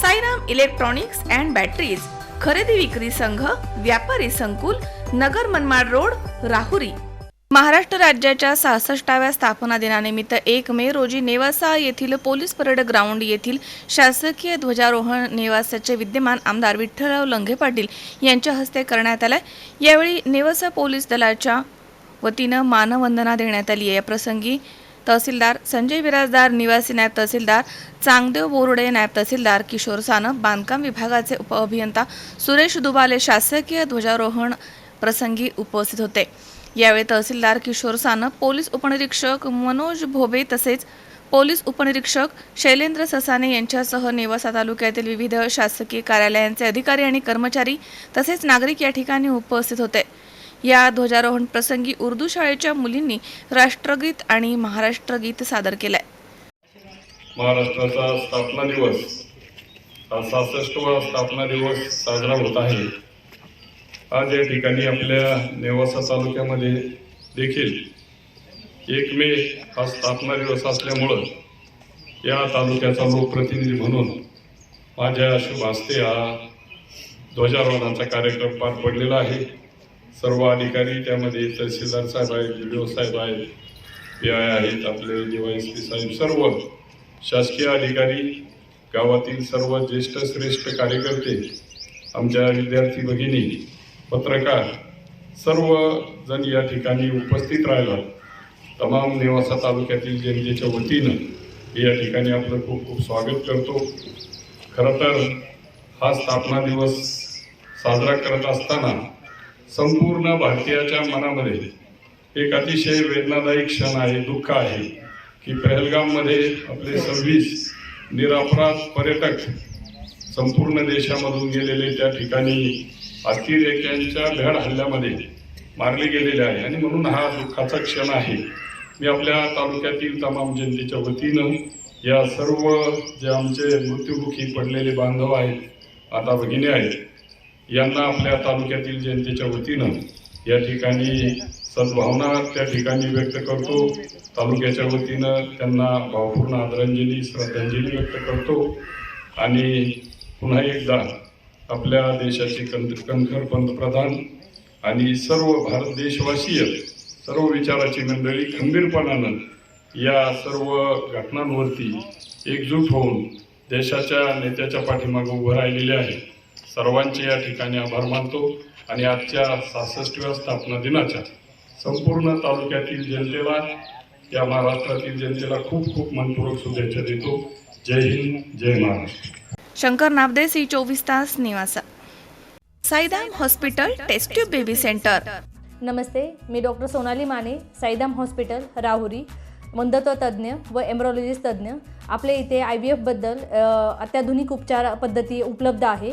Sairam electronics and batteries खरेदी विक्री संघ व्यापारी संकुल नगर मनमाड रोड राहुरी. महाराष्ट्र राज्याच्या सहासष्टाव्या स्थापना दिनानिमित्त एक मे रोजी नेवासा येथील पोलीस परेड ग्राउंड येथील शासकीय ध्वजारोहण नेवासाचे विद्यमान आमदार विठ्ठलराव लंघे पाटील यांच्या हस्ते करण्यात आलं यावेळी नेवासा पोलीस दलाच्या वतीनं मानवंदना देण्यात आली आहे. या प्रसंगी तहसीलदार संजय विराजदार निवासी नायब तहसीलदार चांगदेव बोरुडे नायब तहसीलदार किशोर सानप बांधकाम विभागाचे उपअभियंता सुरेश दुबाले शासकीय ध्वजारोहण प्रसंगी उपस्थित होते. यावेळी तहसीलदार किशोर सानप पोलीस उपनिरीक्षक मनोज भोबे तसेच पोलीस उपनिरीक्षक शैलेंद्र ससाने यांच्यासह नेवासा तालुक्यातील विविध शासकीय कार्यालयांचे अधिकारी आणि कर्मचारी तसेच नागरिक या ठिकाणी उपस्थित होते. या ध्वजारोहण प्रसंगी उर्दू शाळेच्या मुलींनी राष्ट्रगीत आणि महाराष्ट्र गीत सादर केलंय. महाराष्ट्राचा स्थापना दिवस हा सहासष्टवा स्थापना दिवस साजरा होत आहे. आज या ठिकाणी आपल्या नेवासा तालुक्यामध्ये देखील एक मे हा स्थापना दिवस असल्यामुळं या तालुक्याचा लोकप्रतिनिधी म्हणून माझ्या शुभ हस्ते हा ध्वजारोहणाचा कार्यक्रम पार पडलेला आहे. सर्व अधिकारी त्यामध्ये तहसीलदार साहेब आहेत बी साहेब आहेत पी आय आहेत आपले डीवायस पी साहेब सर्व शासकीय अधिकारी गावातील सर्व ज्येष्ठ श्रेष्ठ कार्यकर्ते आमच्या विद्यार्थी भगिनी पत्रकार सर्व जण या ठिकाणी उपस्थित राहिला. तमाम नेवासा तालुक्यातील जनतेच्या वतीनं मी या ठिकाणी आपलं खूप खूप स्वागत करतो. खरं तर हा स्थापना दिवस साजरा करत असताना संपूर्ण भारतीयाच्या मनामध्ये एक अतिशय वेदनादायी क्षण आहे दुःख आहे की पहलगाममध्ये आपले सव्वीस निरापराध पर्यटक संपूर्ण देशामधून गेलेले त्या ठिकाणी अतिरेक्यांच्या भ्याड हल्ल्यामध्ये मारले गेलेले आहे. आणि म्हणून हा दुःखाचा क्षण आहे. मी आपल्या तालुक्यातील तमाम जनतेच्या वतीनं या सर्व जे आमचे मृत्युमुखी पडलेले बांधव आहेत आता भगिनी आहेत यांना आपल्या तालुक्यातील जनतेच्या वतीनं या ठिकाणी सद्भावना त्या ठिकाणी व्यक्त करतो. तालुक्याच्या वतीनं त्यांना भावपूर्ण आदरांजली श्रद्धांजली व्यक्त करतो. आणि पुन्हा एकदा आपल्या देशाचे कंत कणखर पंतप्रधान आणि सर्व भारत देशवासीय सर्व विचाराची मंडळी खंबीरपणानं या सर्व घटनांवरती एकजूट होऊन देशाच्या नेत्याच्या पाठीमागे उभं राहिलेले आहे सर्वांचे या ठिकाणी आभार मानतो आणि आजच्या सहासष्टव्या स्थापना दिनाच्या संपूर्ण तालुक्यातील जनतेला या महाराष्ट्रातील जनतेला खूप खूप मनपूर्वक शुभेच्छा देतो. जय हिंद जय महाराष्ट्र. शंकर नामदे सी चोवीस तास निवासा. Saidham hospital test tube baby centre. नमस्ते मी डॉक्टर सोनाली माने साईदाम हॉस्पिटल राहुरी मंदत्व तज्ज्ञ व एम्ब्रॉलॉजिस्ट तज्ज्ञ. आपल्या इथे आय व्ही एफबद्दल अत्याधुनिक उपचार पद्धती उपलब्ध आहे.